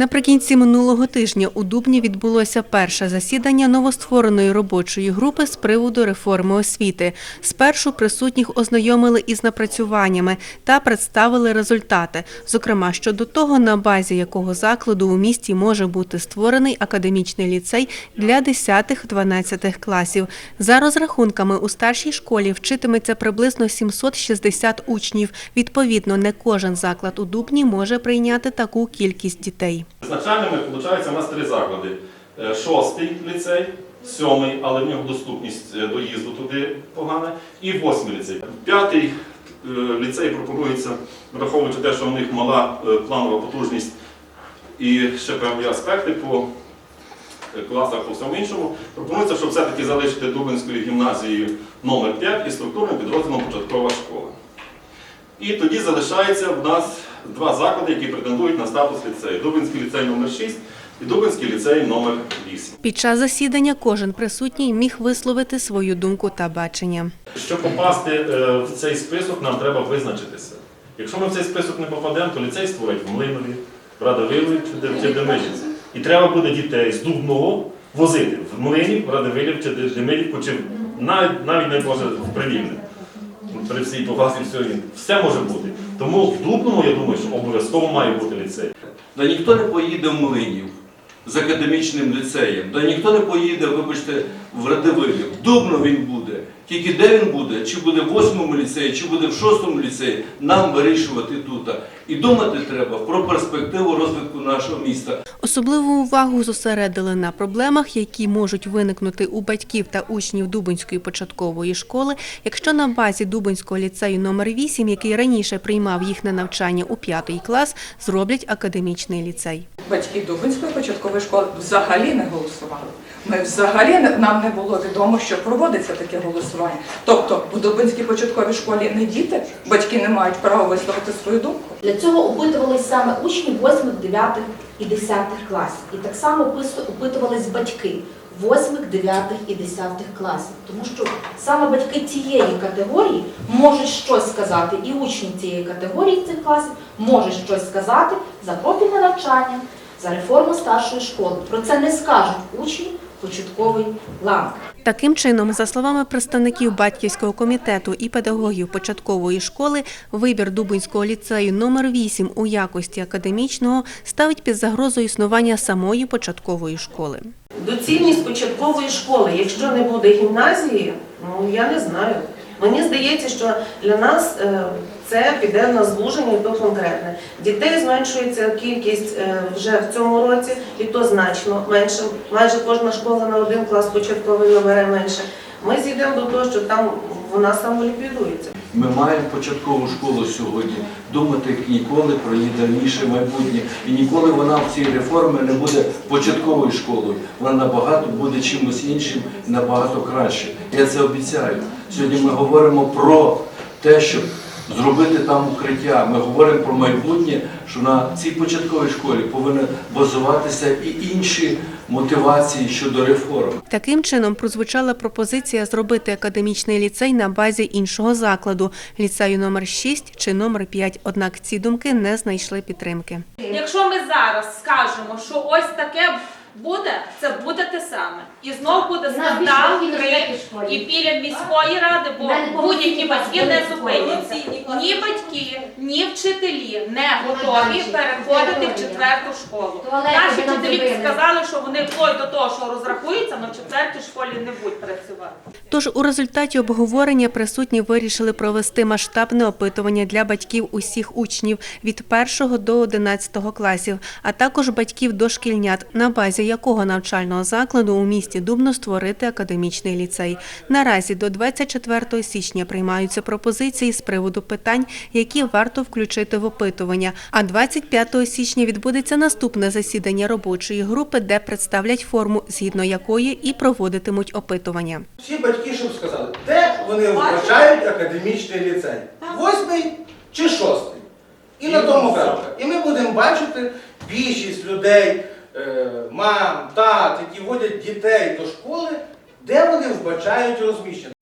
Наприкінці минулого тижня у Дубні відбулося перше засідання новоствореної робочої групи з приводу реформи освіти. Спершу присутніх ознайомили із напрацюваннями та представили результати, зокрема щодо того, на базі якого закладу у місті може бути створений академічний ліцей для 10-12 класів. За розрахунками у старшій школі вчитиметься приблизно 760 учнів. Відповідно, не кожен заклад у Дубні може прийняти таку кількість дітей. Визначальними, виходить, у нас три заклади. Е, Шостий ліцей, сьомий, але в нього доступність е, доїзду туди погана, і восьмий ліцей. П'ятий е, ліцей пропонується, враховуючи те, що в них мала планова потужність і ще певні аспекти по класах, по всьому іншому, пропонується, щоб все-таки залишити Дубинською гімназією номер 5 і структурним підрозділом початкова школа. І тоді залишається в нас два заклади, які претендують на статус ліцею. Дубинський ліцей номер 6 і Дубинський ліцей номер 8. Під час засідання кожен присутній міг висловити свою думку та бачення. Щоб попасти е, в цей список, нам треба визначитися. Якщо ми в цей список не попадемо, то ліцей створить в Млинові, в Радовилові чи в Демидівці. І треба буде дітей з Дубного возити в Млинів, в Радовилів чи Де- Демидівку, чи навіть, навіть не може в Привільне. При всій повазі все, все може бути. Тому в Дубному, я думаю, що обов'язково має бути ліцей. Та ніхто не поїде в Млинів з академічним ліцеєм, да ніхто не поїде, вибачте, в Радивилів. В Дубно він буде. Тільки де він буде, чи буде в восьмому ліцеї, чи буде в шостому ліцеї, нам вирішувати тут. І думати треба про перспективу розвитку нашого міста. Особливу увагу зосередили на проблемах, які можуть виникнути у батьків та учнів Дубинської початкової школи, якщо на базі Дубинського ліцею номер 8, який раніше приймав їх на навчання у п'ятий клас, зроблять академічний ліцей. Батьки Дубинської початкової школи взагалі не голосували. Ми взагалі нам не було відомо, що проводиться таке голосування. Тобто в Дубинській початковій школі не діти, батьки не мають права висловити свою думку. Для цього опитувались саме учні 8, 9 і 10 класів. І так само опитувались батьки 8, 9 і 10 класів. Тому що саме батьки цієї категорії можуть щось сказати, і учні цієї категорії цих класів можуть щось сказати за профільне навчання, за реформу старшої школи. Про це не скажуть учні початкової ланки. Таким чином, за словами представників батьківського комітету і педагогів початкової школи, вибір Дубинського ліцею номер 8 у якості академічного ставить під загрозу існування самої початкової школи. Доцільність початкової школи, якщо не буде гімназії, ну я не знаю. Мені здається, що для нас е, це піде на звуження, і то конкретне. Дітей зменшується кількість е, вже в цьому році, і то значно менше. Майже кожна школа на один клас початковий набере менше. Ми зійдемо до того, що там вона самоліквідується. Ми маємо початкову школу сьогодні думати ніколи про її дальніше майбутнє. І ніколи вона в цій реформі не буде початковою школою. Вона набагато буде чимось іншим набагато краще. Я це обіцяю. Сьогодні ми говоримо про те, щоб зробити там укриття. Ми говоримо про майбутнє, що на цій початковій школі повинні базуватися і інші мотивації щодо реформ. Таким чином прозвучала пропозиція зробити академічний ліцей на базі іншого закладу ліцею номер 6 чи номер 5, Однак ці думки не знайшли підтримки. Якщо ми зараз скажемо, що ось таке буде, це буде те саме. І знов буде скандал, крик і біля міської ради, бо будь-які батьки не зупиняться. Ні батьки, ні вчителі не готові переходити в четверту школу. Наші вчителі сказали, що вони вплоть до того, що розрахуються, але в четвертій школі не будуть працювати. Тож у результаті обговорення присутні вирішили провести масштабне опитування для батьків усіх учнів від 1 до 11 класів, а також батьків дошкільнят, на базі якого навчального закладу у місті Дубно створити академічний ліцей. Наразі до 24 січня приймаються пропозиції з приводу питань, які варто включити в опитування. А 25 січня відбудеться наступне засідання робочої групи, де представлять форму, згідно якої і проводитимуть опитування. Всі батьки, щоб сказали, де вони вважають академічний ліцей? Восьмий чи шостий? І на тому крапка. І ми будемо бачити більшість людей, мам, тат, які водять дітей до школи, де вони вбачають розміщення.